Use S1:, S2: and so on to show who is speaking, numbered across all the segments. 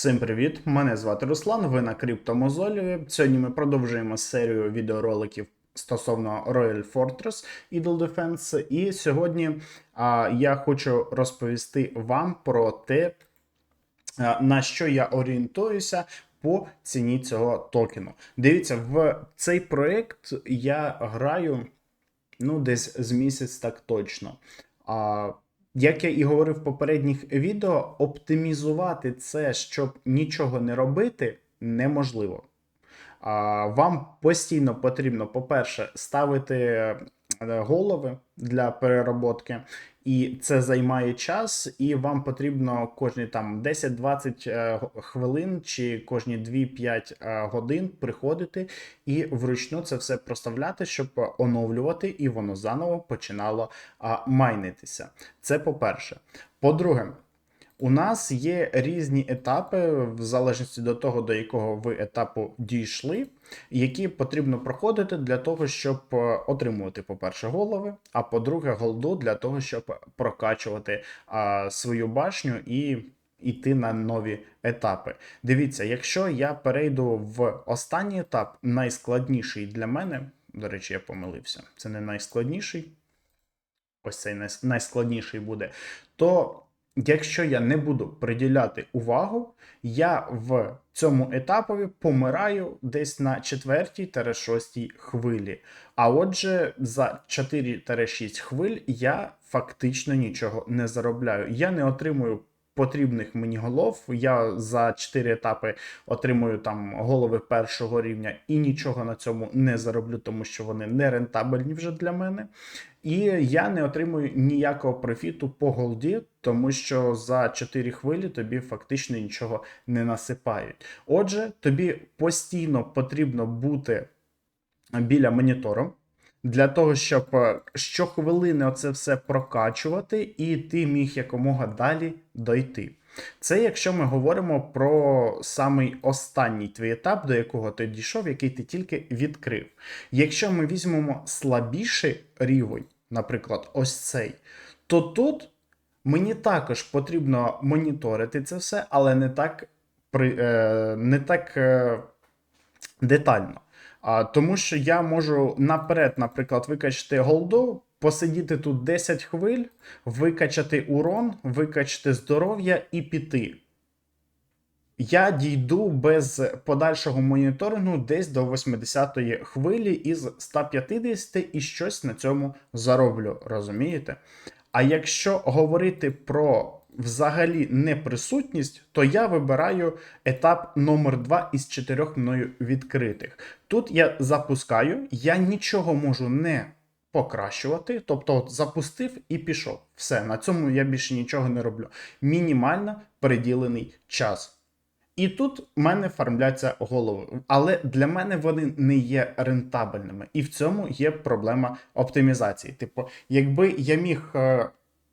S1: Всім привіт! Мене звати Руслан. Ви на Криптомозолі. Сьогодні ми продовжуємо серію відеороликів стосовно Royal Fortress Idle Defense. І сьогодні а, я хочу розповісти вам про те, на що я орієнтуюся. По ціні цього токену. Дивіться, в цей проект я граю ну, десь з місяць так точно. А, як я і говорив в попередніх відео, оптимізувати це, щоб нічого не робити, неможливо. Вам постійно потрібно, по-перше, ставити голови для перероботки, і це займає час, і вам потрібно кожні там 10-20 е, хвилин чи кожні 2-5 е, годин приходити і вручну це все проставляти, щоб оновлювати, і воно заново починало майнитися. Це по-перше. По-друге, у нас є різні етапи, в залежності до того, до якого ви етапу дійшли, які потрібно проходити для того, щоб е, отримувати, по-перше, голови, а по-друге, голду для того, щоб прокачувати а, свою башню і йти на нові етапи. Дивіться, якщо я перейду в останній етап, найскладніший для мене, до речі, я помилився, це не найскладніший. Ось цей найскладніший буде, то якщо я не буду приділяти увагу, я в цьому етапові помираю десь на 4-6 хвилі. А отже, за 4-6 хвиль я фактично нічого не заробляю. Я не отримую потрібних мені голов. Я за 4 етапи отримую там голови першого рівня і нічого на цьому не зароблю, тому що вони не рентабельні вже для мене. І я не отримую ніякого профіту по голді, тому що за 4 хвилі тобі фактично нічого не насипають. Отже, тобі постійно потрібно бути біля монітору. Для того, щоб е, щохвилини оце все прокачувати, і ти міг якомога далі дойти. Це якщо ми говоримо про самий останній твій етап, до якого ти дійшов, який ти тільки відкрив. Якщо ми візьмемо слабіший рівень, наприклад, ось цей, то тут мені також потрібно моніторити це все, але не так, при, е, не так е, детально. А, тому що я можу наперед, наприклад, викачати голду, посидіти тут 10 хвиль, викачати урон, викачати здоров'я і піти. Я дійду без подальшого моніторингу десь до 80-ї хвилі із 150 і щось на цьому зароблю, розумієте? А якщо говорити про взагалі неприсутність, то я вибираю етап номер 2 із 4 мною відкритих. Тут я запускаю, я нічого можу не покращувати, тобто от запустив і пішов. Все, на цьому я більше нічого не роблю. Мінімально приділений час. І тут в мене фармляться голови, але для мене вони не є рентабельними. І в цьому є проблема оптимізації. Типу, якби я міг е,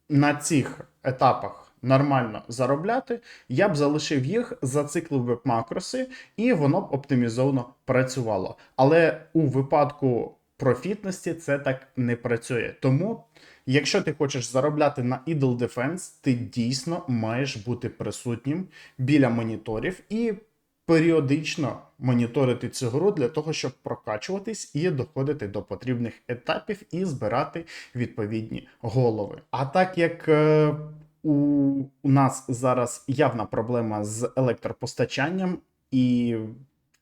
S1: на цих етапах нормально заробляти, я б залишив їх, зациклив би макроси, і воно б оптимізовано працювало. Але у випадку профітності це так не працює. Тому, якщо ти хочеш заробляти на Idle Defense, ти дійсно маєш бути присутнім біля моніторів і періодично моніторити цю гру для того, щоб прокачуватись і доходити до потрібних етапів і збирати відповідні голови. А так як е, у, нас зараз явна проблема з електропостачанням, і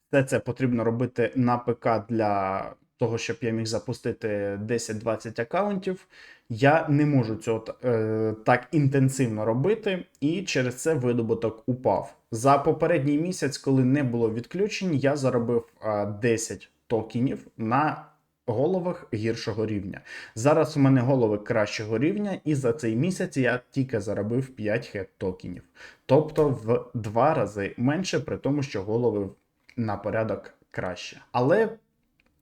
S1: все це потрібно робити на ПК для того, щоб я міг запустити 10-20 аккаунтів. Я не можу цього е, так інтенсивно робити, і через це видобуток упав. За попередній місяць, коли не було відключень, я заробив е, 10 токенів на головах гіршого рівня. Зараз у мене голови кращого рівня, і за цей місяць я тільки заробив 5 хет токенів. Тобто в два рази менше, при тому, що голови на порядок краще. Але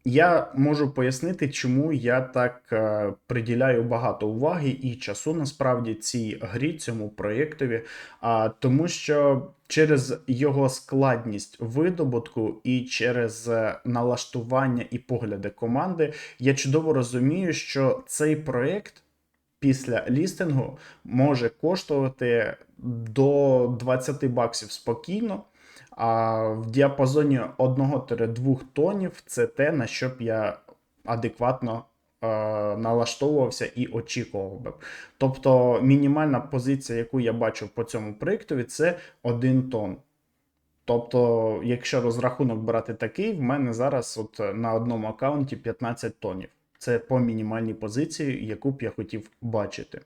S1: я можу пояснити, чому я так е, приділяю багато уваги і часу насправді цій грі, цьому проєктові, тому що через його складність видобутку і через е, налаштування і погляди команди я чудово розумію, що цей проєкт після лістингу може коштувати до 20 баксів спокійно. А в діапазоні 1-2 тонів це те, на що б я адекватно е, налаштовувався і очікував би. Тобто мінімальна позиція, яку я бачу по цьому проєктові, це 1 тонн. Тобто, якщо розрахунок брати такий, в мене зараз от на одному аккаунті 15 тонів. Це по мінімальній позиції, яку б я хотів бачити.